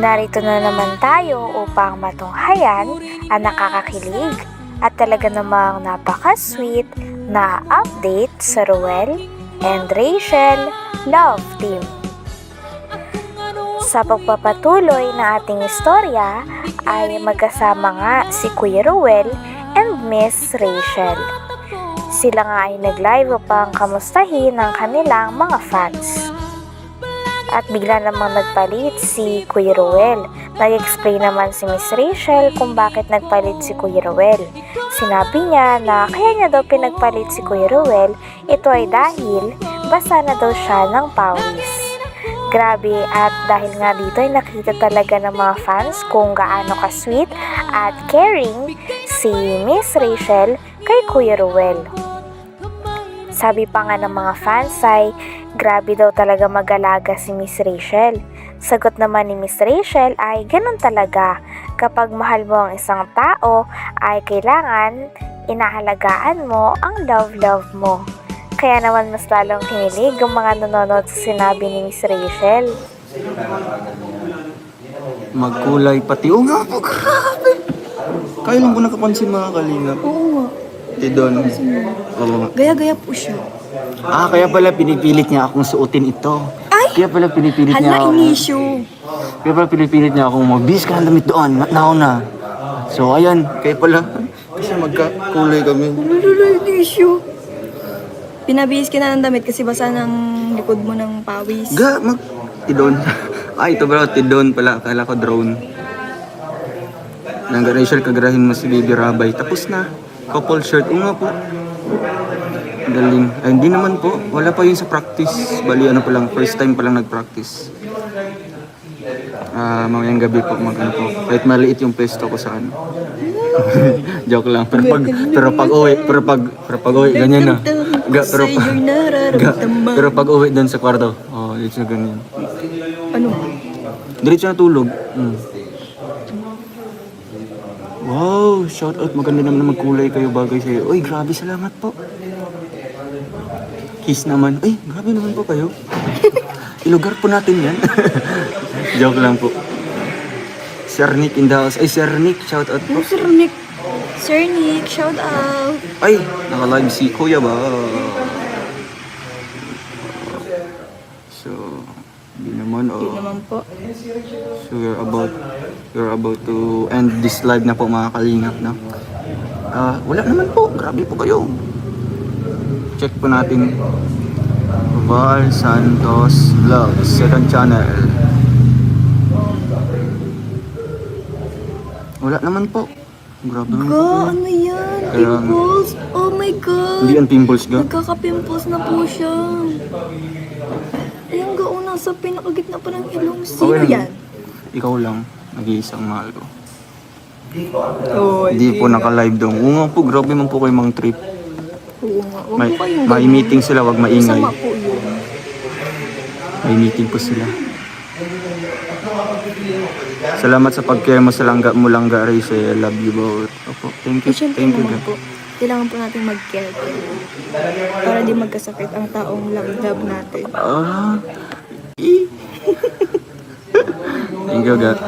Narito na naman tayo upang matunghayan ang nakakakilig at talaga namang napaka-sweet na update sa Ruel and Rachel Love Team. Sa pagpapatuloy na ating istorya ay magkasama nga si Kuya Ruel and Miss Rachel. Sila nga ay nag-live upang kamustahin ang kanilang mga fans. At bigla namang nagpalit si Kuya Ruel. Nag-explain naman si Miss Rachel kung bakit nagpalit si Kuya Ruel. Sinabi niya na kaya niya daw pinagpalit si Kuya Ruel, ito ay dahil basa na daw siya ng pawis. Grabe at dahil nga dito ay nakita talaga ng mga fans kung gaano ka-sweet at caring si Miss Rachel kay Kuya Ruel. Sabi pa nga ng mga fans ay grabe daw talaga mag-alaga si Miss Rachel. Sagot naman ni Miss Rachel ay ganun talaga. Kapag mahal mo ang isang tao ay kailangan inaalagaan mo ang love-love mo. Kaya naman mas lalong kinilig ang mga nanonood sa sinabi ni Miss Rachel. Magkulay pati. Oo nga po, grabe. Kaya lang ko nakapansin mga kalingap. Oo nga. Tidon. Oo. Gaya-gaya po siya. Ah, kaya pala pinipilit niya akong suotin ito. Ay! Kaya pala pinipilit niya Hala, ako. inisyo. Kaya pala pinipilit niya akong magbis ka ng damit doon. Na- Now na. So, ayan. Kaya pala. Kasi magkakulay kami. Lulula, inisyo. Pinabihis ka na ng damit kasi basa ng likod mo ng pawis. Ga, mag... Tidon. Ay, ito bro. Tidon pala. Akala ko drone. Nang Rachel, kagarahin mo si Baby Rabay. Tapos na. Couple shirt. Oo nga po. Galing. Ay, hindi naman po. Wala pa yun sa practice. Bali, ano pa lang. First time pa lang nag-practice. Ah, mamayang gabi po mag ano po. Kahit maliit yung pesto ko sa ano. Joke lang. Pero pag pero pag uwi, pero pag pero pag uwi ganyan na. Ga, pero pag, ga, pero pag uwi doon sa kwarto, oh, it's na ganyan. Ano? Diretso na tulog. Mm. Wow, shout out. Maganda naman na magkulay kayo bagay sa'yo. Uy, grabe, salamat po. Kiss naman. Ay, grabe naman po kayo. Ilugar po natin yan. Joke lang po. Sir Nick in the house. Ay, Sir Nick, shout out po. Ano, Sir Nick? Sir Nick, shout out. Ay, naka-live si Kuya ba? So, hindi naman Hindi oh. naman po. So we're about we're about to end this live na po mga kalingap na. Ah, wala naman po. Grabe po kayo. Check po natin. Val Santos Vlog, second channel. Wala naman po. Grabe naman po. Ga, ano yan? Kaya- Pimples? Oh my God. Hindi yan pimples ga. Nagkaka-pimples na po siya. Ayun ga, oh, nasa pinakagitna pa ng ilong. Sino Okay yan? Ikaw lang. Nag-iisang mahal ko. Hindi po naka-live daw. Oo nga po, grabe man po kayo mga trip. Huwag May, po kayong may ganun. meeting sila, wag maingay. Masama po yun. May meeting po sila. Salamat sa pag-care mo sa langga mo langga Rachel. I love you both. Opo, thank you. Eh, syempre Thank you. naman God. po, kailangan po natin mag-care. Para di magkasakit ang taong love-love natin. Ah. Eh. thank you, God.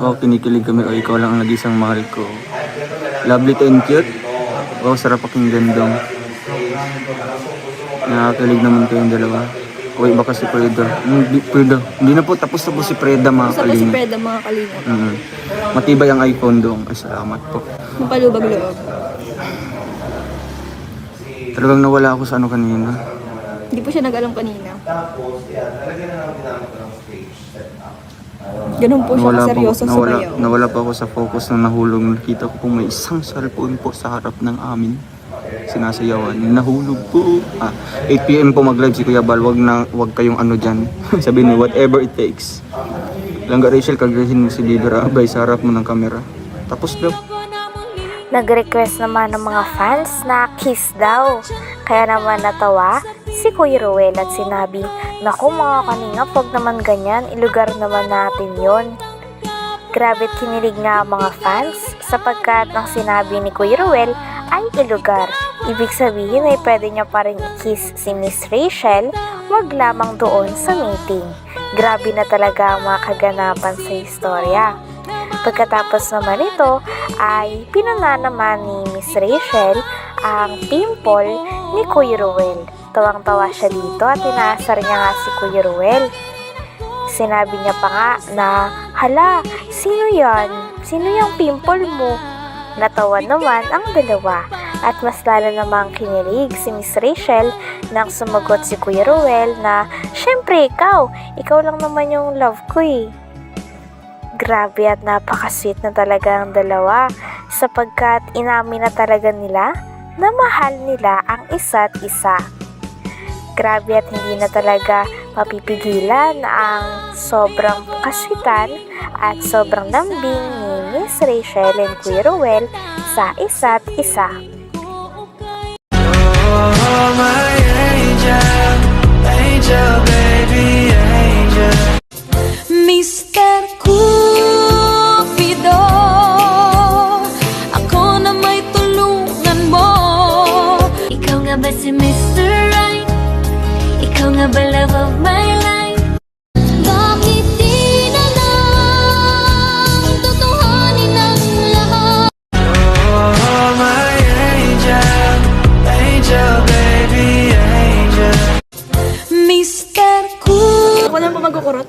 Oh, kinikilig kami. Oh, ikaw lang ang nag-isang mahal ko. Lovely to and cute. Oh, sarap pakinggan dong. Nakakilig naman kayong dalawa. Uy, baka si Preda. Hindi, Preda. Hindi na po, tapos na po si Preda mga Sa po si. Preda mga kalingap. Mm. Matibay ang iPhone dong. Ay, salamat po. Mapalubag loob. Talagang nawala ako sa ano kanina. Hindi po siya nag-alam kanina. Ganun po siya Nawala, po, kaseryoso sa nawala, bayaw. nawala pa ako sa focus ng nahulog. Nakita ko pong may isang cellphone po sa harap ng amin. Sinasayawan. Nahulog po. Ah, 8pm po mag-live si Kuya Bal. Wag, na, wag kayong ano dyan. Sabi niyo, whatever it takes. Langga Rachel, kagahin mo si Libera. Abay, sa harap mo ng camera. Tapos daw. Nag-request naman ng mga fans na kiss daw. Kaya naman natawa si Kuya Ruel at sinabi, Naku mga kaninga, pag naman ganyan, ilugar naman natin yon. Grabe't kinilig nga ang mga fans sapagkat ang sinabi ni Kuya Ruel ay ilugar. Ibig sabihin ay pwede niya pa rin i-kiss si Miss Rachel wag lamang doon sa meeting. Grabe na talaga ang mga kaganapan sa istorya. Pagkatapos naman ito ay pinuna naman ni Miss Rachel ang pimple ni Kuya Ruel. Tawang-tawa siya dito at inaasar niya nga si Kuya Ruel. Sinabi niya pa nga na, Hala, sino yan? Sino yung pimple mo? Natawa naman ang dalawa at mas lalo namang kinilig si Miss Rachel nang sumagot si Kuya Ruel na, Siyempre ikaw, ikaw lang naman yung love ko eh. Grabe at napakasweet na talaga ang dalawa sapagkat inamin na talaga nila na mahal nila ang isa't isa. Grabe at hindi na talaga mapipigilan ang sobrang kaswitan at sobrang lambing ni Miss Rachel and Kuya sa isa't isa. Oh, my magkukurot?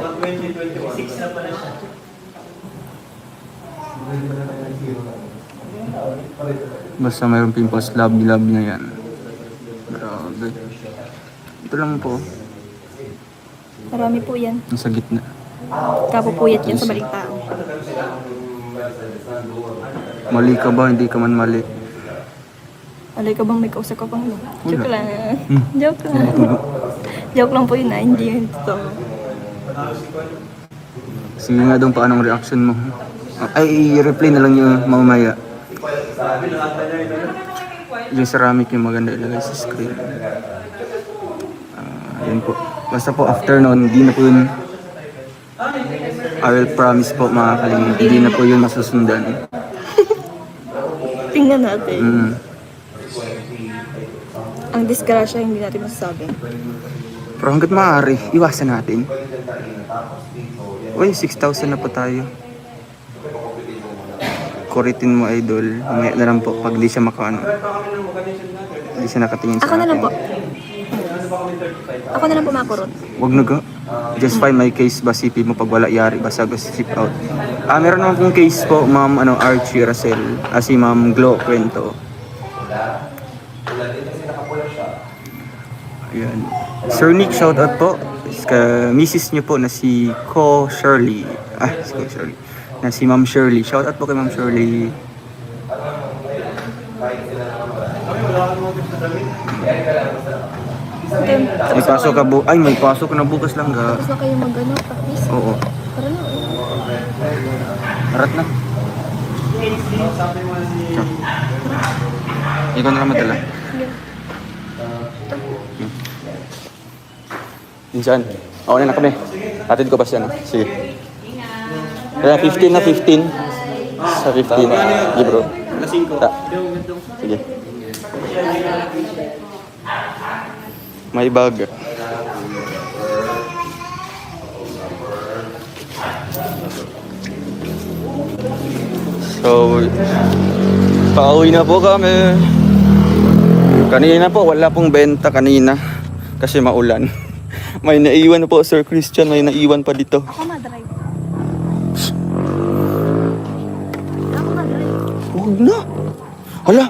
Hanggang 6 na pala siya. Basta mayroong pimples, love-love na yan. Grabe. Ito lang po. Marami po yan. Nasa gitna. Kapupuyat yan sa baligtao. Mali ka ba? Hindi ka man mali. Alay ka bang may kausap ka pang? Joke lang. Hmm. Joke lang. Joke lang po yun na, hindi yun totoo. Sige nga dong paanong reaction mo. Ay, i-replay na lang yung mamaya. Yung ceramic yung maganda ilagay sa screen. Ah, yun po. Basta po after nun, hindi na po yun I will promise po mga kalingin, hindi na po yun masusundan. Tingnan natin. Mm. Ang disgrasya hindi natin masasabi. Pero hanggat maaari, iwasan natin. Uy, 6,000 na po tayo. Kuritin mo, idol. Mamaya na lang po, pag di siya makaano. Di siya nakatingin sa Ako na lang akin. po. Ako na lang po makurot. Wag na ga. Just find my case ba CP mo pag wala yari basta go ship out. Ah, meron naman pong case po, ma'am ano, Archie Racel. Ah, si ma'am Glo Kwento. Ayan. Sir Nick, shout out po. Ka misis niyo po na si Ko Shirley. Ah, si Ko Shirley. Na si Ma'am Shirley. Shout out po kay Ma'am Shirley. May pasok ka bu Ay, may pasok ka na bukas lang ga. tapos na kayo mag-ano, practice. Oo. Tara na. Arat na. Ikaw na lang madala. Minsan. Oo na na kami. Atid ko pa siya. No? Sige. Kaya 15 na 15. Sa 15. Sige bro. Ta. Sige. May bag. So, pauwi na po kami. Kanina po, wala pong benta kanina. Kasi maulan. May naiwan po, Sir Christian. May naiwan pa dito. Ako ma-drive. Ako ma-drive. Huwag na. Hala.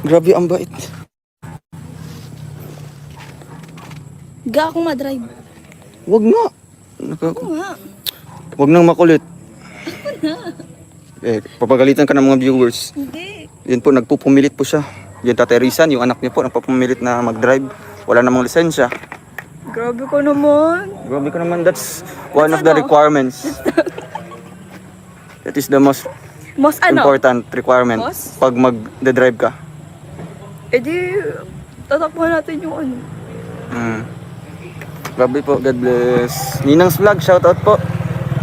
Grabe ang bait. Ga ako ma-drive. Huwag nga. Naka- Oo nga. Huwag nang makulit. Eh, papagalitan ka ng mga viewers. Hindi. Yun po, nagpupumilit po siya. Yung Tatay Rizan, yung anak niya po, nagpupumilit na mag-drive. Wala namang lisensya. Grabe ko naman. Grabe ka naman, that's one of the ano? requirements. That is the most Most ano? important requirement Most? pag mag-drive ka. Eh di, tatakbuhan natin yung ano. Mm. Grabe po, God bless. Ninang's Vlog, shoutout po.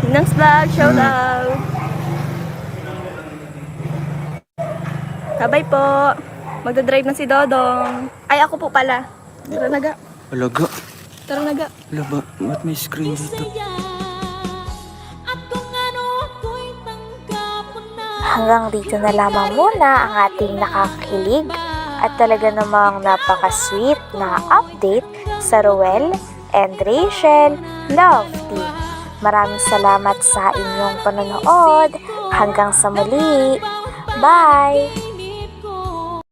Nang vlog, shout out. Sabay po. Magdadrive na si Dodong. Ay, ako po pala. Tara naga. Tara naga. Wala ba? Ba't may screen dito? Ano na Hanggang dito na lamang muna ang ating nakakakilig at talaga namang napaka-sweet na update sa Ruel and Rachel Love Team. Maraming salamat sa inyong panonood. Hanggang sa muli. Bye!